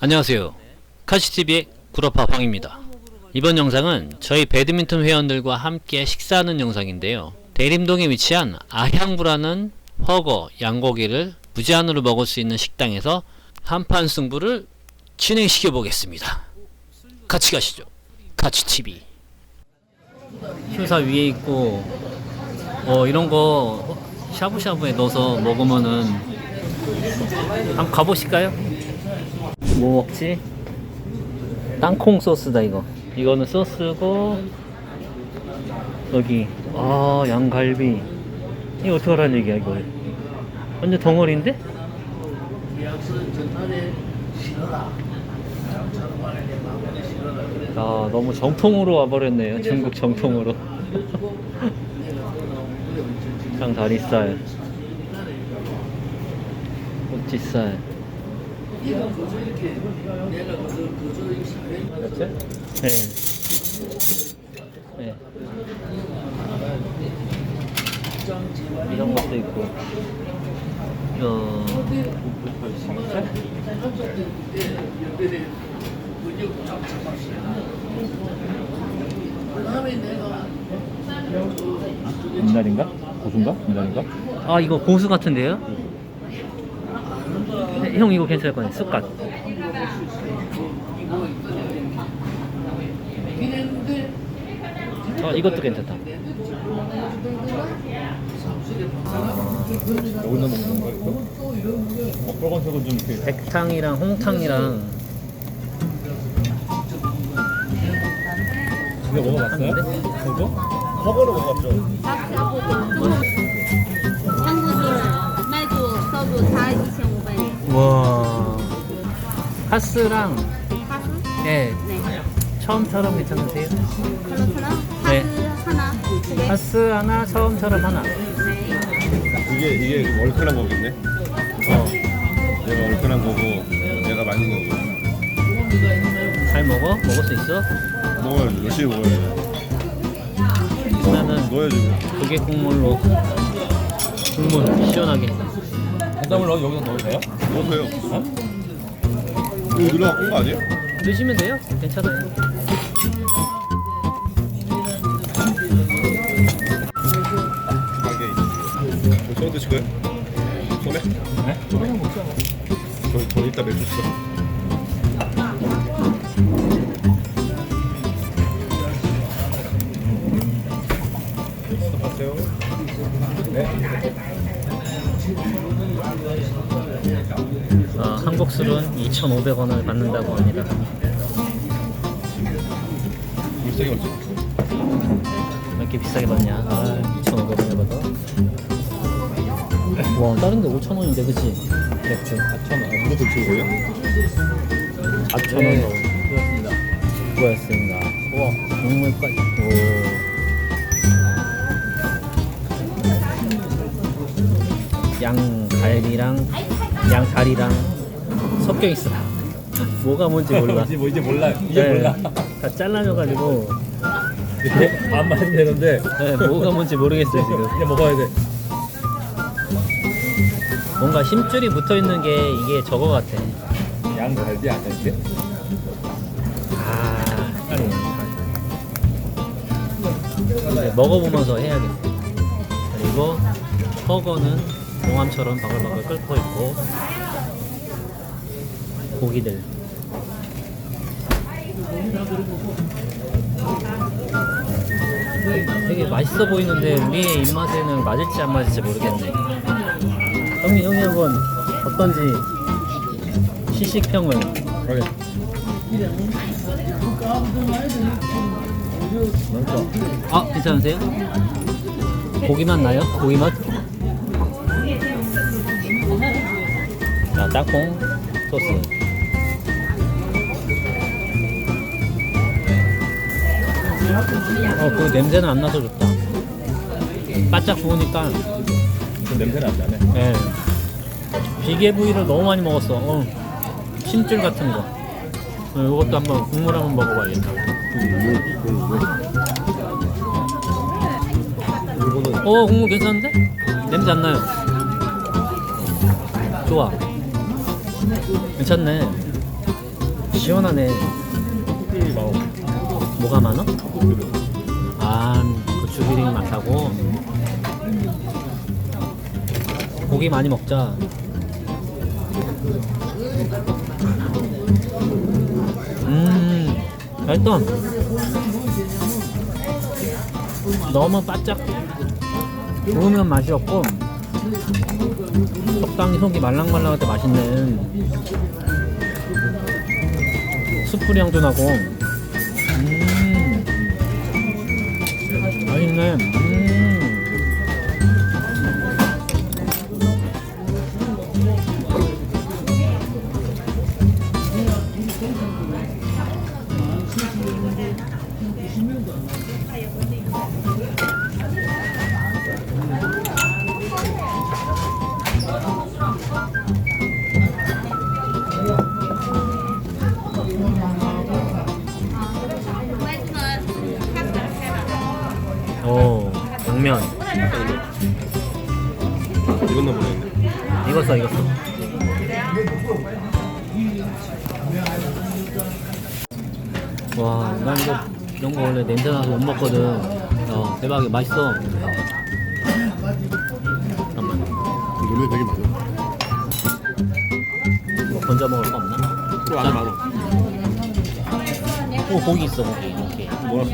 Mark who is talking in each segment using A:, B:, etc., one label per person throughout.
A: 안녕하세요. 카시TV의 구라파 황입니다. 이번 영상은 저희 배드민턴 회원들과 함께 식사하는 영상인데요. 대림동에 위치한 아향부라는 허거, 양고기를 무제한으로 먹을 수 있는 식당에서 한판 승부를 진행시켜 보겠습니다. 같이 가시죠. 카치TV. 휴사 위에 있고, 어, 이런 거 샤브샤브에 넣어서 먹으면은 한번 가보실까요? 뭐 먹지? 땅콩 소스다 이거. 이거는 소스고 여기 아 양갈비. 이거 어떻게 하라는 얘기야 이거? 완전 덩어리인데? 아 너무 정통으로 와버렸네요. 중국 정통으로. 장 다리살 꼬치살 네. 네. 이런 것도 있고. 어.
B: 미나리인가? 고수인가? 미나리인가?
A: 아 이거 고수 같은데요? 네, 형 이거 괜찮을 거네. 쑥갓. 어 이것도 괜찮다.
B: 여기다 먹는 거야 이거? 어, 빨간색은 좀 이렇게
A: 백탕이랑 홍탕이랑
B: 이거 먹어봤어요? 이거? 허거로 먹어봤죠?
C: 한국을 매주 서부 다 2,500원.
A: 와 하스랑
C: 하수?
A: 예
C: 네.
A: 처음처럼 괜찮으세요?
C: 그렇구나.
A: 네.
C: 하수 하나. 두 개.
A: 하스 하나 처음처럼 하나.
C: 네.
B: 이게 이게 얼큰한 거겠네?
A: 어.
B: 얘가 얼큰한 거고 얘가 많이 거고
A: 잘 먹어? 먹을 수 있어?
B: 먹어야지 열심히 먹어야지
A: 그러면은
B: 넣어야지
A: 조개 국물로 국물 시원하게.
B: 해담을 넣어 여기다 넣어도 돼요? 넣어도 돼요 어? 이거 누나가 꾼거 아니에요?
A: 드시면 돼요. 괜찮아요.
B: 가게 이거 저 드실 거예요? 소매? 네? 소매 먹자 저, 저 이따 맥주 써 스톱하세요 네
A: 한국 술은 2,500원을 받는다고 합니다.
B: 물색이
A: 왜 이렇게 비싸게 받냐? 아, 2,500원을 받아. 와, 다른 데 5,000원인데, 그치? 맥주.
B: 4,000원 무료 돌출 거예요?
A: 4,000원. 그렇습니다. 수고하셨습니다. 우와, 국물까지. 오. 양갈비랑 양다리랑 섞여 있어. 뭐가 뭔지 몰라.
D: 이제 뭐 이제 몰라 이제
A: 네,
D: 몰라
A: 다 잘라져가지고
D: 안 맞으면 되는데
A: 네, 뭐가 뭔지 모르겠어요 지금.
D: 이제 먹어야 돼
A: 뭔가 힘줄이 붙어 있는 게 이게 저거 같아.
D: 양갈비 아닌데
A: 아, 아니. 이제 먹어보면서 해야겠어. 그리고 허거는 용암처럼 바글바글 끓고 있고 고기들. 되게 맛있어 보이는데 우리의 입맛에는 맞을지 안 맞을지 모르겠네. 형님, 형님 한번 어떤지 시식평을.
B: 그래
A: 아 괜찮으세요? 고기맛 나요? 고기맛? 자 땅콩 소스 어 그 냄새는 안 나서 좋다. 바짝 구우니까.
D: 그 냄새는 안 나네.
A: 예. 비계 부위를 너무 많이 먹었어. 어, 심줄 같은 거. 어, 이것도 한번 국물 한번 먹어봐야겠다. 어 국물 괜찮은데? 냄새 안 나요. 좋아. 괜찮네. 시원하네. 뭐가 많아? 아, 고추기름이 많다고. 고기 많이 먹자. 음, 맛있다. 너무 바짝 구우면 맛이 없고 적당히 속이 말랑말랑할 때 맛있네. 숯불향도 나고. 맛있네. 음. 와, 난 이거 이런 거 원래 냄새 나서 못 먹거든. 어, 대박이 맛있어. 잠깐만,
B: 노래 되게 많아.
A: 뭐 건져 먹을 거 없나?
B: 또 안에 많아.
A: 오, 고기 있어, 고기. 오케이.
B: 뭐였어?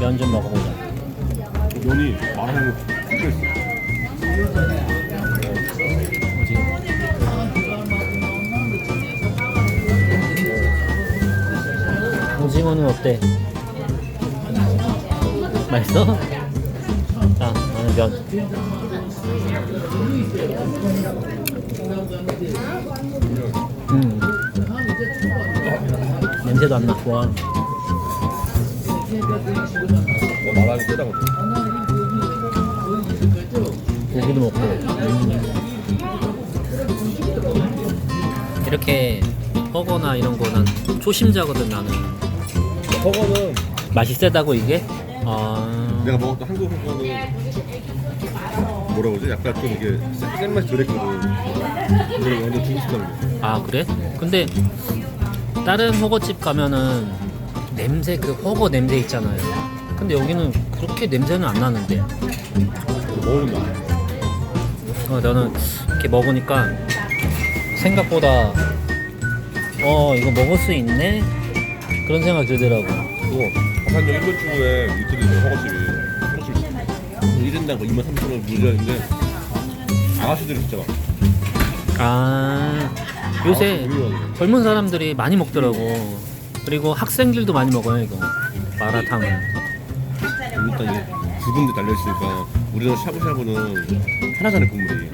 A: 면좀 먹어보자.
B: 면이 말하는 거 섞여 있어.
A: 오징어. 오징어는 어때? 맛있어? 자, 나는 면. 음. 냄새도 안 나. 와.
B: 뭐 말하는 세다고.
A: 고기도 먹고. 음. 이렇게 허거나 이런 거난 초심자거든 나는.
B: 허거는
A: 맛이 세다고 이게? 아.
B: 내가 먹었던 한국 허거는 뭐라 그러지? 약간 좀 이게 센- 센 맛이 덜했거든. 근데 완전 중국 스타일이야.
A: 아 그래? 근데 다른 허거집 가면은 냄새 그 허거 냄새 있잖아요. 근데 여기는 그렇게 냄새는 안 나는데.
B: 먹으면 나.
A: 어, 나는 이렇게 먹으니까 생각보다 어 이거 먹을 수 있네 그런 생각 들더라고.
B: 그거 아산역 인근주에 이틀이 있는 허거집이 허거집 1인당 뭐 2만 3천 원 무료인데 아가씨들이 진짜 많아.
A: 아 요새
B: 아,
A: 젊은 사람들이 많이 먹더라고. 그리고 학생들도 많이 먹어요 이거 마라탕을.
B: 일단 이게 두 군데 달려 있으니까 우리나라 샤브샤브는 하나잖아 국물이.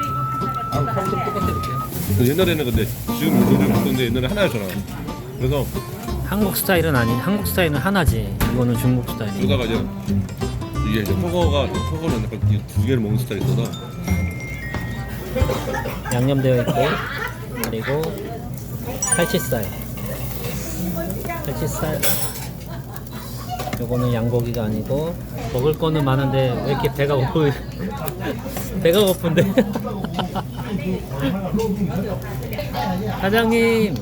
D: 아, 평소 똑같아 이렇게.
B: 근데 옛날에는 근데 지금 요즘 바꾸는데 옛날에 하나였잖아. 그래서
A: 한국 스타일은 아닌 한국 스타일은 하나지. 이거는 중국 스타일.
B: 그러다가 이제 이게 이제 허거가 허거는 약간 이두 개를 먹는 스타일이 있어서
A: 양념되어 있고 그리고 살치살 살치살 요거는 양고기가 아니고 먹을 거는 많은데 왜 이렇게 배가 고프 배가 고픈데? 사장님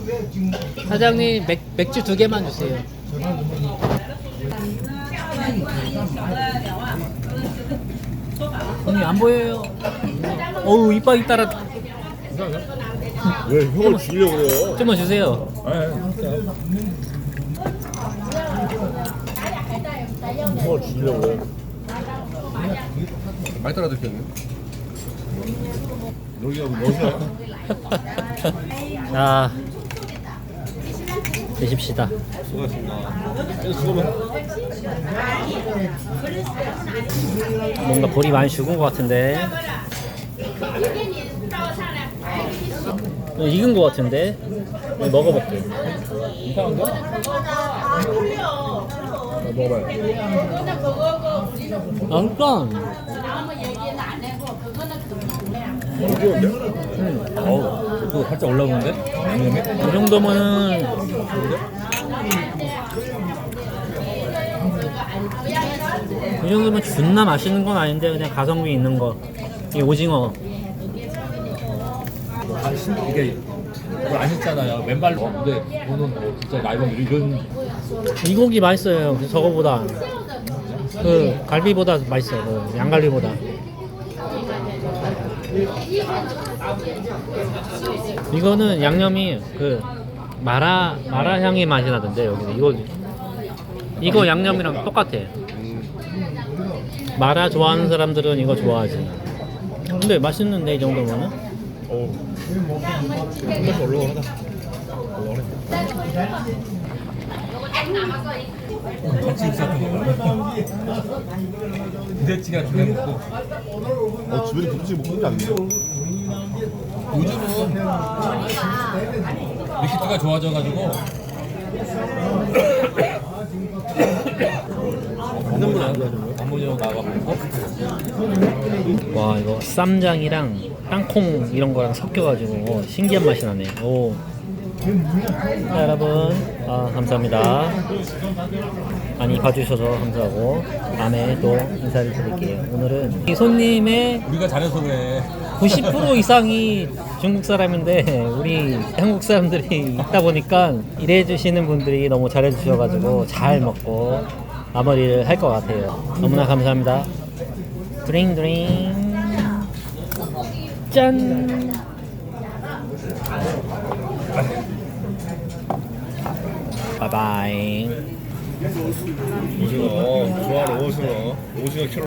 A: 사장님 맥, 맥주 두 개만 주세요. 형님 안 보여요? 어우 이빨 따라.
B: 왜 형을 죽이려고 그래요?
A: 좀만 주세요.
B: 형을 죽이려고 그래. 많이 따라 듣겠네. 뭐 멋이야?
A: 자, 드십시다.
B: 수고하셨습니다. 수고만.
A: 뭔가 볼이 많이 죽은 것 같은데. 어, 익은 것 같은데. 네, 먹어볼게.
B: 이상한가? 먹어봐요.
A: 그러니까.
B: 부드러운데?
A: 음,
D: 어우, 그거 살짝 올라오는데? 양념이?
A: 이 정도면은. 이 정도면 존나 맛있는 건 아닌데 그냥 가성비 있는 거. 이 오징어.
D: 아, 신 이게 그걸 안 했잖아요. 맨발로. 근데 오는 뭐 진짜 라이벌 이런
A: 이 고기 맛있어요. 저거보다 그 갈비보다 맛있어. 그 양갈비보다. 이거는 양념이 그 마라 마라 향이 맛이 나던데 여기는 이거 이거 양념이랑 똑같아. 마라 좋아하는 사람들은 이거 좋아하지. 근데 맛있는데 이 정도면은
B: 어우. 한 번씩 올라가다. 올라가네.
D: 같이 있었던 거. 부대찌개 중에 먹고
B: 어, 주변에 부대찌개 먹는 게 아니에요?
D: 요즘은 밀키트가 좋아져가지고 방문용 나와가지고
A: 와 이거 쌈장이랑 땅콩 이런 거랑 섞여가지고 어, 신기한 맛이 나네. 오. 자, 여러분 아, 감사합니다. 많이 봐주셔서 감사하고 다음에 또 인사를 드릴게요. 오늘은 이 손님의
D: 우리가 잘해서 그래.
A: 90% 이상이 중국 사람인데 우리 한국 사람들이 있다 보니까 일해 주시는 분들이 너무 잘해 주셔가지고 잘 먹고 마무리를 할 것 같아요. 너무나 감사합니다. 드링 드링 짠. 바이.
B: 오징어, 좋아하는 오징어, 오징어 키로.